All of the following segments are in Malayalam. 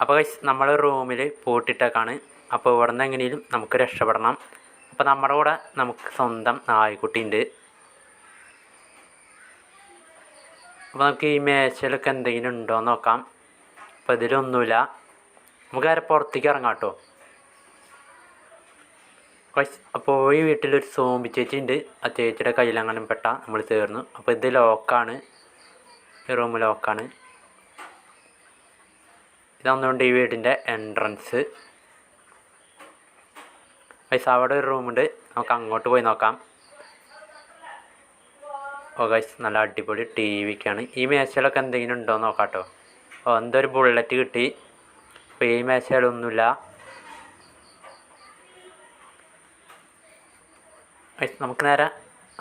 അപ്പോൾ ഗൈസ് നമ്മുടെ റൂമിൽ പൂട്ടിട്ടേക്കാണ്. അപ്പോൾ ഇവിടെ നിന്ന് എങ്ങനെയും നമുക്ക് രക്ഷപ്പെടണം. അപ്പോൾ നമ്മുടെ കൂടെ നമുക്ക് സ്വന്തം നായ്ക്കുട്ടി ഉണ്ട് അപ്പോൾ നമുക്ക് ഈ മേശയിലൊക്കെ എന്തെങ്കിലും ഉണ്ടോ എന്ന് നോക്കാം. അപ്പോൾ ഇതിലൊന്നുമില്ല. നമുക്ക് നേരെ പുറത്തേക്ക് ഇറങ്ങാം കേട്ടോ. അപ്പോൾ ഈ വീട്ടിലൊരു സോമ്പി ചേച്ചി ഉണ്ട് ആ ചേച്ചിയുടെ കയ്യിലങ്ങനെ പെട്ട നമ്മൾ തീർന്നു അപ്പോൾ ഇത് ലോക്കാണ് ഈ റൂം ലോക്കാണ് ഇതൊന്നുകൊണ്ട് ഈ വീടിന്റെ എൻട്രൻസ് ഗൈസ് അവിടെ ഒരു റൂമുണ്ട് നമുക്ക് അങ്ങോട്ട് പോയി നോക്കാം. ഓ ഗൈസ് നല്ല അടിപൊളി ടി വിക്കാണ് ഈ മേശയിലൊക്കെ എന്തെങ്കിലും ഉണ്ടോ എന്ന് നോക്കാം കേട്ടോ. ഓ എന്തൊരു ബുള്ളറ്റ് കിട്ടി. അപ്പോൾ ഈ മേശയിലൊന്നുമില്ല. നമുക്ക് നേരെ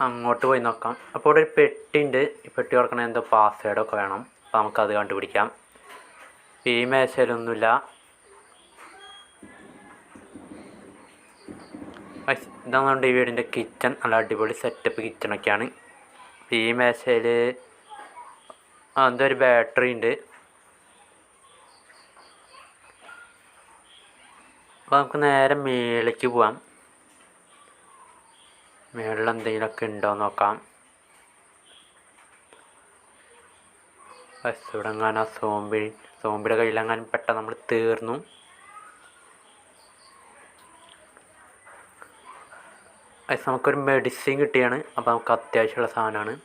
അങ്ങോട്ട് പോയി നോക്കാം. അപ്പോൾ ഇവിടെ ഒരു പെട്ടി ഉണ്ട് ഈ പെട്ടി തുറക്കണ എന്തോ പാസ്വേഡൊക്കെ വേണം. അപ്പോൾ നമുക്കത് കണ്ടുപിടിക്കാം. ഈ ഇതാണ് ഈ വീടിന്റെ കിച്ചൺ നല്ല അടിപൊളി സെറ്റപ്പ് കിച്ചണൊക്കെയാണ് ഈ മേശയിൽ എന്തോ ബാറ്ററി ഉണ്ട്. അപ്പോൾ നമുക്ക് നേരെ മേളിലേക്ക് പോവാം. മേളിൽ എന്തെങ്കിലുമൊക്കെ ഉണ്ടോ നോക്കാം. ബസ് ഇവിടെ എങ്ങാനും സോംബി സോംബിയുടെ കയ്യിലെങ്ങാനും പെട്ടെന്ന് നമ്മൾ തീർന്നു നമുക്കൊരു മെഡിസിൻ കിട്ടിയാണ്. അപ്പോൾ നമുക്ക് അത്യാവശ്യമുള്ള സാധനമാണ്.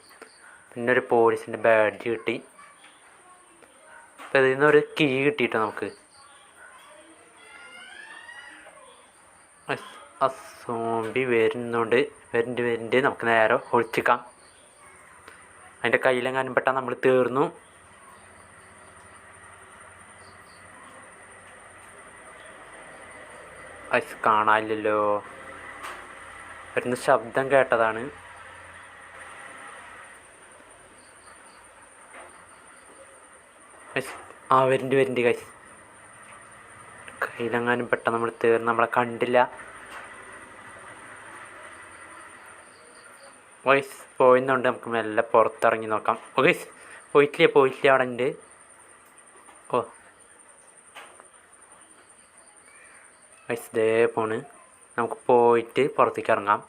പിന്നെ ഒരു പോലീസിന്റെ ബാഡ്ജ് കിട്ടി. അപ്പോൾ ഇതിൽ നിന്നൊരു കീ കിട്ടിയിട്ട് നമുക്ക്? സോംബി വരുന്നുണ്ട്. വരുന്നുണ്ട് വരുന്നുണ്ട്. നമുക്ക് നേരെ ഒളിച്ചിക്കാം. അതിന്റെ കയ്യിലെങ്ങാനും പെട്ടാൽ നമ്മൾ തീർന്നു. അത് കാണാനില്ലല്ലോ. വരുന്ന ശബ്ദം കേട്ടതാണ്. ആ വരുന്നുണ്ട് വരുന്നുണ്ട് കൈസ് കയ്യിലെങ്ങാനും പെട്ടെന്ന് നമ്മൾ തീർന്ന് നമ്മളെ കണ്ടില്ല. വൈസ് പോയിന്നുണ്ട് നമുക്ക് മെല്ലെ പുറത്തിറങ്ങി നോക്കാം. ഓ ഗൈസ് പോയിട്ടില്ല പോയിട്ടില്ല അവിടെ ഉണ്ട് ഗൈസ് ദേ പോണ്. നമുക്ക് പോയിട്ട് പുറത്തേക്ക് ഇറങ്ങാം.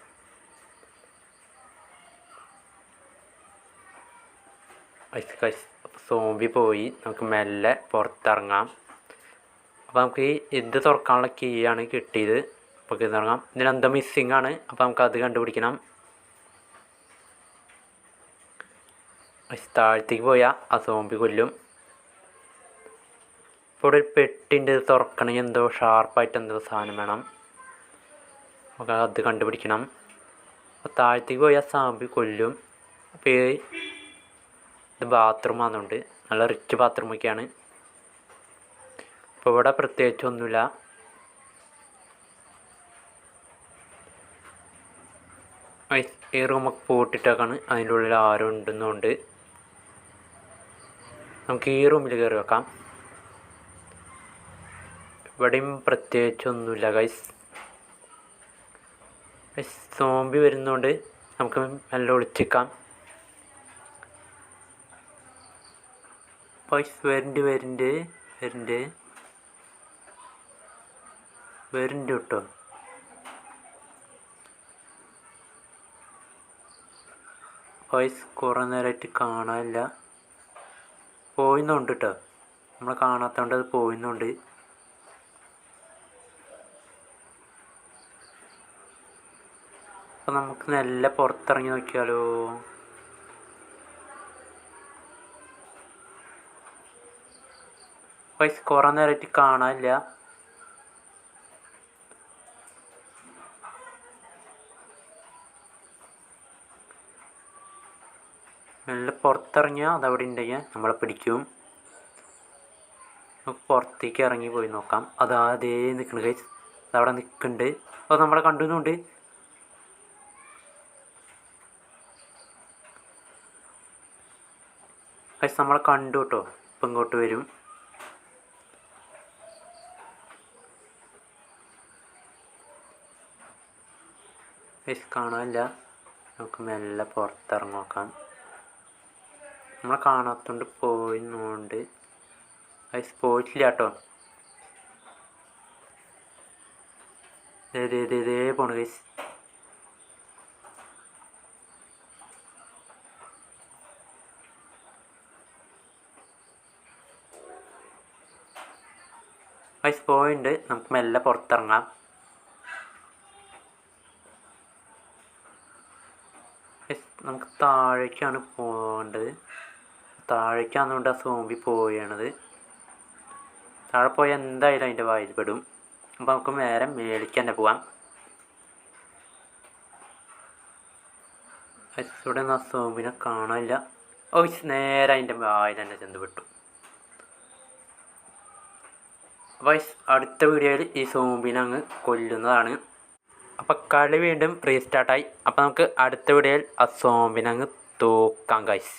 ഗൈസ് ഗൈസ് സോംബി പോയി. നമുക്ക് മെല്ലെ പുറത്തിറങ്ങാം. അപ്പോൾ നമുക്ക് ഇത് തുറക്കാനുള്ള കീ ആണ് കിട്ടിയത്. അപ്പോൾ ഇറങ്ങാം. ഇതിനെന്തോ മിസ്സിങ് ആണ്. അപ്പോൾ നമുക്കത് കണ്ടുപിടിക്കണം. താഴത്തേക്ക് പോയാൽ ആ സോംബി കൊല്ലും. ഇപ്പോൾ ഒരു പെട്ടിന്റെ തുറക്കണമെങ്കിൽ എന്തോ ഷാർപ്പായിട്ട് എന്തോ സാധനം വേണം. നമുക്ക് അത് കണ്ടുപിടിക്കണം. അപ്പോൾ താഴത്തേക്ക് പോയി ആ സാമ്പി കൊല്ലും. അപ്പോൾ ഇത് ബാത്റൂം ആണെന്നുണ്ട്. നല്ല റിച്ച് ബാത്റൂമൊക്കെയാണ് അപ്പോൾ ഇവിടെ പ്രത്യേകിച്ച് ഒന്നുമില്ല. ഈ റൂമൊക്കെ പൂട്ടിട്ടേക്കാണ്. അതിന്റെ ഉള്ളിൽ ആരും ഉണ്ടെന്നുണ്ട് നമുക്ക് ഈ റൂമിൽ കയറി വെക്കാം. ഇവിടെയും പ്രത്യേകിച്ച് ഒന്നുമില്ല ഗൈസ് ഗൈസ് സോംബി വരുന്നതുകൊണ്ട് നമുക്ക് നല്ല ഒളിച്ചിക്കാം ഗൈസ് വരുന്നുണ്ട് വരുന്നുണ്ട് വരുന്നുണ്ട് വരുന്നുണ്ട് കേട്ടോ. ഗൈസ് കുറേ നേരമായിട്ട് കാണാനില്ല. പോയിന്നുണ്ട് കേട്ടോ. നമ്മൾ കാണാത്തതുകൊണ്ട് അത് പോയിന്നുണ്ട്. അപ്പം നമുക്ക് നല്ല പുറത്തിറങ്ങി നോക്കിയാലോ? വൈസ് കുറേ നേരമായിട്ട് കാണാനില്ല. നല്ല പുറത്തിറങ്ങിയാൽ അതവിടെ ഉണ്ടെങ്കിൽ നമ്മളെ പിടിക്കും. പുറത്തേക്ക് ഇറങ്ങി പോയി നോക്കാം. അതാ അതേ നിൽക്കണ കൈസ് അതവിടെ നിൽക്കുന്നുണ്ട് അത് നമ്മളെ കണ്ടുന്നുണ്ട്. പക്ഷെ നമ്മളെ കണ്ടു കേട്ടോ ഇപ്പം ഇങ്ങോട്ട് വരും. പക്ഷെ കാണാനില്ല. നമുക്ക് മെല്ലെ പുറത്തിറങ്ങി നോക്കാം നമ്മളെ കാണാത്തോണ്ട് പോയി നോണ്ട് അത് പോയിട്ടില്ല കേട്ടോ ഇതേ ഇതേ പോണു ഗൈസ് ഗൈസ് പോയിണ്ട് നമുക്ക് മെല്ലെ പുറത്തിറങ്ങാം. നമുക്ക് താഴേക്കാണ് പോകേണ്ടത്. താഴേക്കാന്നുകൊണ്ട് ആ സോമ്പി പോവുകയാണത്. താഴെ പോയാൽ എന്തായാലും അതിന്റെ വായിൽ പെടും. അപ്പോൾ നമുക്ക് നേരെ മേലേക്ക് തന്നെ പോവാം. ഇവിടെ നിന്ന് ആ സോമ്പിനെ കാണാനില്ല. ഓ നേരെ അതിന്റെ വായിൽ തന്നെ ചെന്ന് വിട്ടു വൈസ് അടുത്ത വീഡിയോയിൽ ഈ സോംബിനെ അങ്ങ് കൊല്ലുന്നതാണ്. അപ്പോൾ കളി വീണ്ടും റീസ്റ്റാർട്ടായി അപ്പോൾ നമുക്ക് അടുത്ത വീഡിയോയിൽ ആ സോംബിനെ അങ്ങ് തൂക്കാം ഗൈസ്